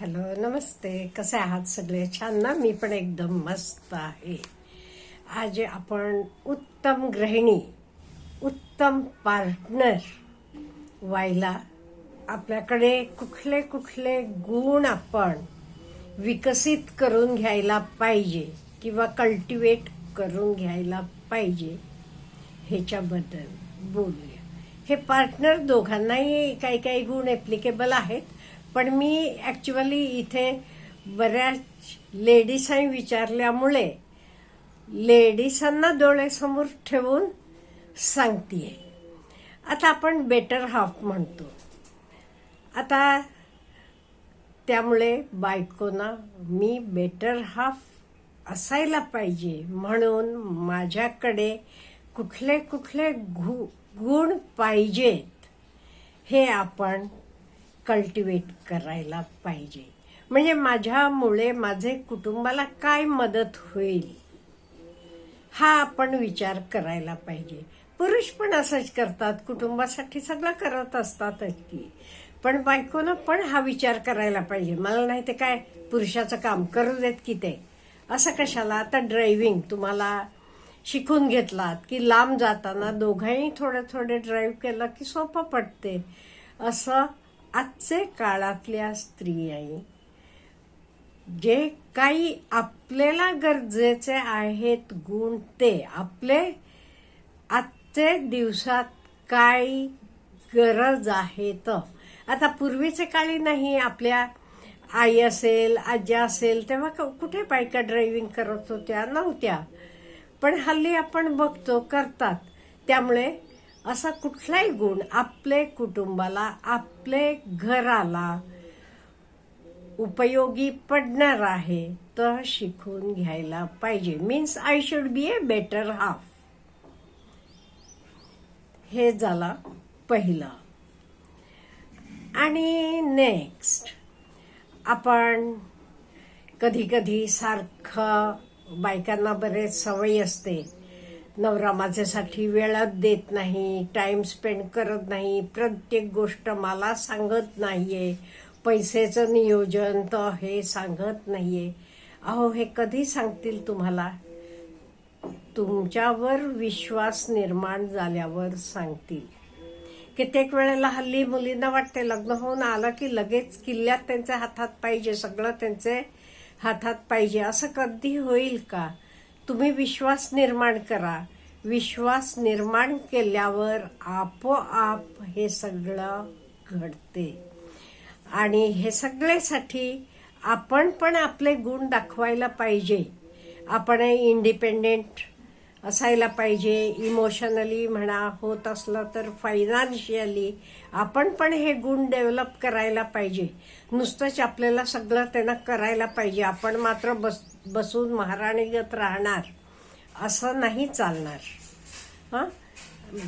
Hello नमस्ते. कसे आहात सगळे? छान ना? मी पण एकदम मस्त आहे. आज आपण उत्तम गृहिणी उत्तम पार्टनर व्हायला आपल्याकडे कुठले कुठले गुण आपण विकसित करून घ्यायला पाहिजे किंवा कल्टिवेट करून घ्यायला पाहिजे ह्याच्याबद्दल बोलूया. हे पार्टनर दोघांनाही काही काही गुण ॲप्लिकेबल आहेत. पण मी ॲक्च्युअली इथे बऱ्याच लेडीजांनी विचारल्यामुळे लेडीजांना डोळ्यासमोर ठेवून सांगतीये. आता आपण बेटर हाफ म्हणतो. आता त्यामुळे बायकोना मी बेटर हाफ असायला पाहिजे म्हणून माझ्याकडे कुठले कुठले घु गुण पाहिजेत हे आपण कल्टिवेट करायला पाहिजे. म्हणजे माझ्यामुळे माझे कुटुंबाला काय मदत होईल हा आपण विचार करायला पाहिजे. पुरुष पण असंच करतात कुटुंबासाठी सगळं करत असतातच की पण बायकोनं पण हा विचार करायला पाहिजे. मला नाही ते काय पुरुषाचं काम करू देत की ते. असं कशाला? आता ड्रायव्हिंग तुम्हाला शिकून घेतलात की लांब जाताना दोघंही थोडे थोडे ड्राईव्ह केलं की सोपं पडते. असं आजचे काळातल्या स्त्रियाई जे काही आपल्याला गरजेचे आहेत गुण ते आपले आजचे दिवसात काय गरज आहे तर आता पूर्वीचे काळी नाही आपल्या आई असेल आजी असेल तेव्हा क- कुठे बायका ड्रायव्हिंग करत होत्या? नव्हत्या. पण हल्ली आपण बघतो करतात. त्यामुळे असा कुठलाही गुण आपले कुटुंबाला आपले घराला उपयोगी पडणार आहे तर शिकून घ्यायला पाहिजे. Means I should be a better half हे झाला पहिलं. आणि नेक्स्ट आपण कधी कधी सारखं बायकांना बरेच सवय असते. नवरा माझ्यासाठी वेळात देत नाही टाईम स्पेंड करत नाही प्रत्येक गोष्ट मला सांगत नाही आहे पैसेचं नियोजन तर हे सांगत नाही आहे अहो हे कधी सांगतील तुम्हाला? तुमच्यावर विश्वास निर्माण झाल्यावर सांगतील. कित्येक वेळेला हल्ली मुलींना वाटते लग्न होऊन आलं की लगेच किल्ल्यात त्यांच्या हातात पाहिजे सगळं त्यांचे हातात पाहिजे. असं कधी होईल का? तुम्ही विश्वास निर्माण करा. विश्वास निर्माण केल्यावर आपोआप हे सगळं घडते. आणि हे सगळ्यासाठी आपण पण आपले गुण दाखवायला पाहिजे. आपण इंडिपेंडेंट असायला पाहिजे. इमोशनली म्हणा होत असलं तर फायनान्शियली आपण पण हे गुण डेव्हलप करायला पाहिजे. नुसतंच आपल्याला सगळं त्यांना करायला पाहिजे. आपण मात्र बस बसून महाराणीगत राहणार. असं नाही चालणार. हां?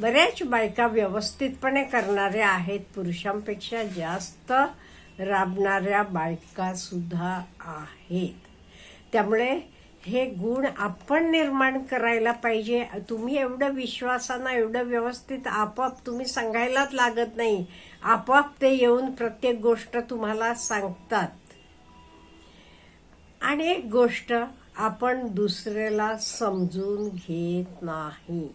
बऱ्याच बायका व्यवस्थितपणे करणाऱ्या आहेत. पुरुषांपेक्षा जास्त राबणाऱ्या बायकासुद्धा आहेत. त्यामुळे हे गुण आपण निर्माण करायला पाहिजे. तुम्ही एवढं विश्वासानं एवढं व्यवस्थित आपोआप तुम्ही सांगायलाच लागत नाही. आपोआप ते येऊन प्रत्येक गोष्ट तुम्हाला सांगतात. आणि एक गोष्ट आपण दुसऱ्याला समजून घेत नाही.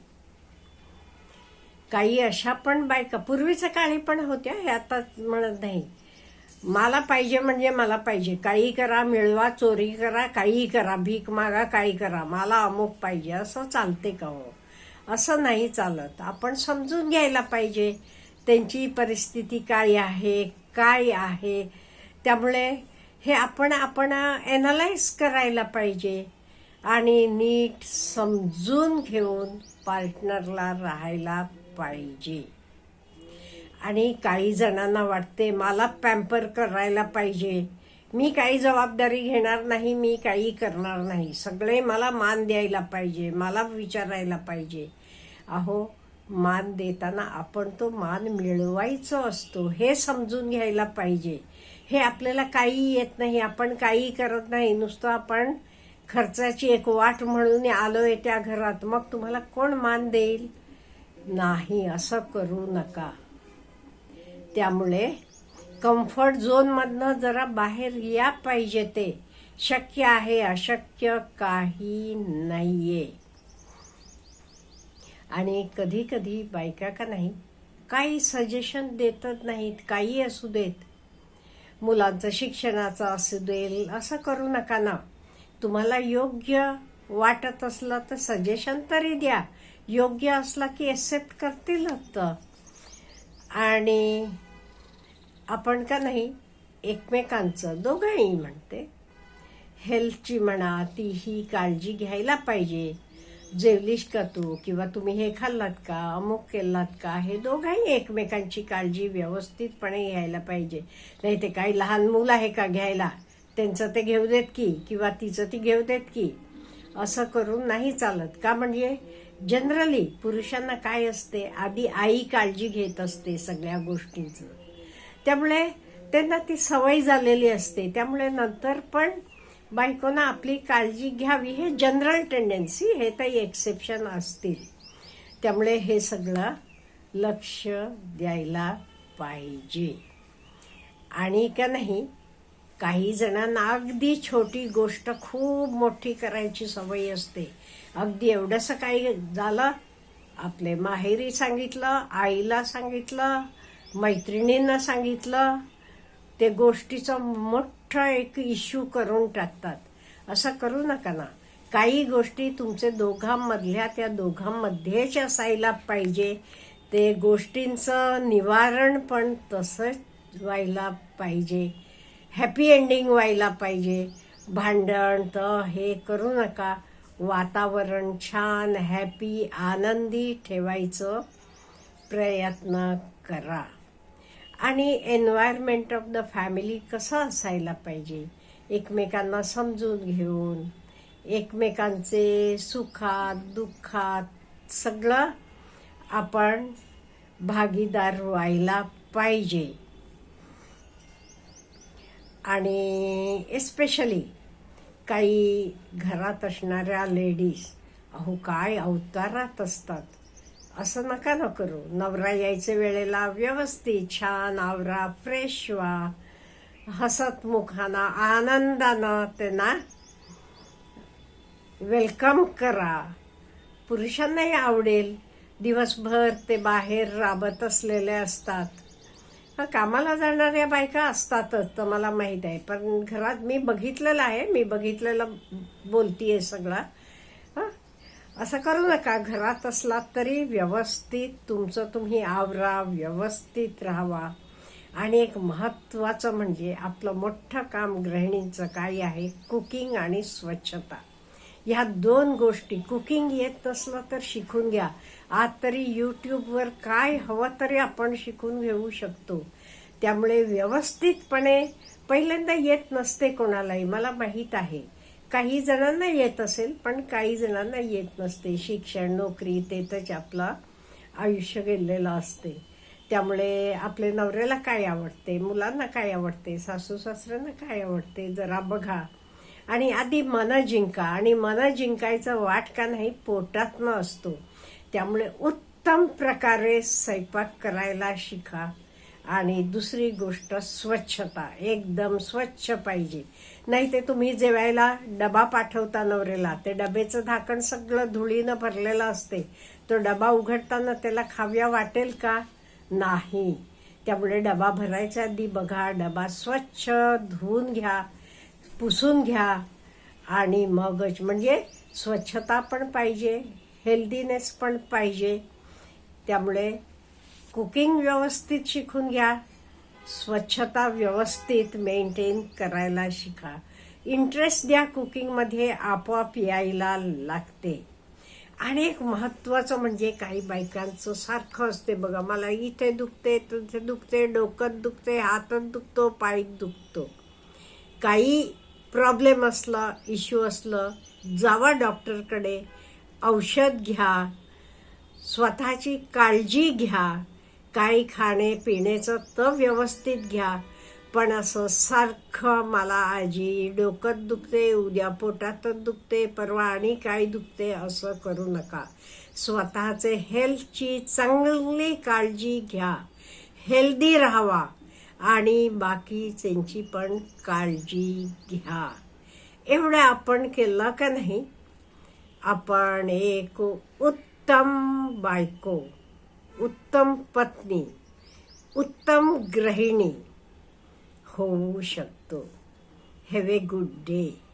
काही अशा पण बायका पूर्वीच्या काळी पण होत्या हे आता म्हणत नाही. मला पाहिजे म्हणजे मला पाहिजे. काही करा मिळवा चोरी करा काही करा भीक मागा काही करा. मला अमुक पाहिजे. असं चालते का हो? असं नाही चालत. आपण समजून घ्यायला पाहिजे त्यांची परिस्थिती काय आहे काय आहे. त्यामुळे हे आपण आपण ॲनालाइज करायला पाहिजे आणि नीट समजून घेऊन पार्टनरला राहायला पाहिजे. आणि काही जणांना वाटते मला पॅम्पर करायला पाहिजे. मी काही जबाबदारी घेणार नाही मी काही करणार नाही. सगळे मला मान द्यायला पाहिजे मला विचारायला पाहिजे. अहो मान देताना आपण तो मान मिळवायचो असतो हे समजून घ्यायला पाहिजे. हे आपल्याला काही येत नाही आपण काही करत नाही. नुसतं आपण खर्चाची एक वाट म्हणून आलोय त्या घरात. मग तुम्हाला कोण मान देईल? नाही असं करू नका. त्यामुळे कम्फर्ट झोनमधनं जरा बाहेर या पाहिजे ते. शक्य आहे अशक्य काही नाहीये. आणि कधी कधी बायका का नाही काही सजेशन देतच नाहीत काही असू देत. मुलांचं शिक्षणाचं असू देईल असं करू नका ना. तुम्हाला योग्य वाटत असलं तर सजेशन तरी द्या. योग्य असला की एक्सेप्ट करतीलच. तर आणि आपण का नाही? एकमेकांचं दोघंही म्हणते. हेल्थची म्हणा ती ही काळजी घ्यायला पाहिजे. जेवलीस का तू? किंवा तुम्ही हे खाल्लात का? अमुक केलात का? हे दोघंही एकमेकांची काळजी व्यवस्थितपणे घ्यायला पाहिजे. नाही ते काही लहान मुलं आहे का घ्यायला? त्यांचं ते घेऊ देत की? किंवा तिचं ती घेऊ देत की? असं करून नाही चालत. का म्हणजे? जनरली पुरुषांना काय असते? आधी आई काळजी घेत असते सगळ्या गोष्टींचं. त्यामुळे त्यांना ती सवय झालेली असते. त्यामुळे नंतर पण बायकोनं आपली काळजी घ्यावी. हे जनरल टेंडन्सी हे काही एक्सेप्शन असतील. त्यामुळे हे सगळं लक्ष द्यायला पाहिजे. आणि का नाही काही जणांना अगदी छोटी गोष्ट खूप मोठी करायची सवय असते. अगदी एवढंसं काही झालं आपले माहेरी सांगितलं आईला सांगितलं मैत्रिणींना सांगितलं ते गोष्टीचं मोठा एक इश्यू करून टाकतात. असं करू नका ना. काही गोष्टी तुमचे दोघांमधल्या त्या दोघांमध्येच असायला पाहिजे. ते गोष्टींचं निवारण पण तसंच व्हायला पाहिजे. हॅपी एंडिंग व्हायला पाहिजे. भांडण तर हे करू नका. वातावरण छान हॅपी आनंदी ठेवायचं प्रयत्न करा. आणि एन्व्हायरमेंट ऑफ द फॅमिली कसं असायला पाहिजे? एकमेकांना समजून घेऊन एकमेकांचे सुखात दुःखात सगळं आपण भागीदार व्हायला पाहिजे. आणि एस्पेशली काही घरात असणाऱ्या लेडीज अहो काय अवतारात असतात. असं नका न करू. नवरा यायच्या वेळेला व्यवस्थित छान आवरा फ्रेश व्हा. हसत मुखाना आनंदानं त्यांना वेलकम करा. पुरुषांनाही आवडेल. दिवसभर ते बाहेर राबत असलेले असतात. कामाला जाणाऱ्या बायका असतातच तर मला माहीत आहे. पण घरात मी बघितलेलं आहे. मी बघितलेलं बोलतीये सगळा. असं करू नका. घरात असलात तरी व्यवस्थित तुमचं तुम्ही आवरा व्यवस्थित राहावा. आणि एक महत्त्वाचं म्हणजे आपलं मोठं काम गृहिणींचं काय आहे कुकिंग आणि स्वच्छता. ह्या दोन गोष्टी कुकिंग येत नसलं तर शिकून घ्या. आज तरी यूट्यूबवर काय हवं तरी आपण शिकून घेऊ शकतो. त्यामुळे व्यवस्थितपणे पहिल्यांदा येत नसते कोणालाही मला माहीत आहे. काही जणांना येत असेल पण काही जणांना येत नसते. शिक्षण नोकरी तेथच आपलं आयुष्य गेलेलं असते. त्यामुळे आपले नवऱ्याला काय आवडते? मुलांना काय आवडते? सासू सासऱ्यांना काय आवडते? जरा बघा. आणि आधी मन जिंका. आणि मन जिंकायचा वाट का नाही पोटातनं असतो. त्यामुळे उत्तम प्रकारे स्वयंपाक करायला शिका. आणि दुसरी गोष्ट स्वच्छता. एकदम स्वच्छ पाहिजे. नाही ते तुम्ही जेवायला डबा पाठवता नवरेला ते डब्याचं झाकण सगळं धुळीनं भरलेलं असते. तो डबा उघडताना त्याला खाव्या वाटेल का? नाही. त्यामुळे डबा भरायच्या आधी बघा डबा स्वच्छ धुवून घ्या पुसून घ्या आणि मगच म्हणजे स्वच्छता पण पाहिजे हेल्दीनेस पण पाहिजे. त्यामुळे कुकिंग व्यवस्थित शिकून घ्या. स्वच्छता व्यवस्थित मेंटेन करायला शिका. इंटरेस्ट द्या कुकिंगमध्ये आपोआप यायला लागते. आणि एक महत्वाचं म्हणजे काही बायकांचं सारखं असते. बघा मला इथे दुखते तिथे दुखते डोकं दुखते हातात दुखतो पायीत दुखतो. काही प्रॉब्लेम असला इश्यू असलं जावा डॉक्टरकडे औषध घ्या. स्वतःची काळजी घ्या. काही खाणे पिण्याचं तर व्यवस्थित घ्या. पण असं सारखं मला आजी डोकं दुखते उद्या पोटातच दुखते परवा आणि काय दुखते असं करू नका. स्वतःचे हेल्थची चांगली काळजी घ्या. हेल्दी राहावा. आणि बाकी त्यांची पण काळजी घ्या. एवढं आपण केलं का नाही? आपण एक उत्तम बायको. उत्तम पत्नी उत्तम गृहिणी होऊ शकतो. Have a good day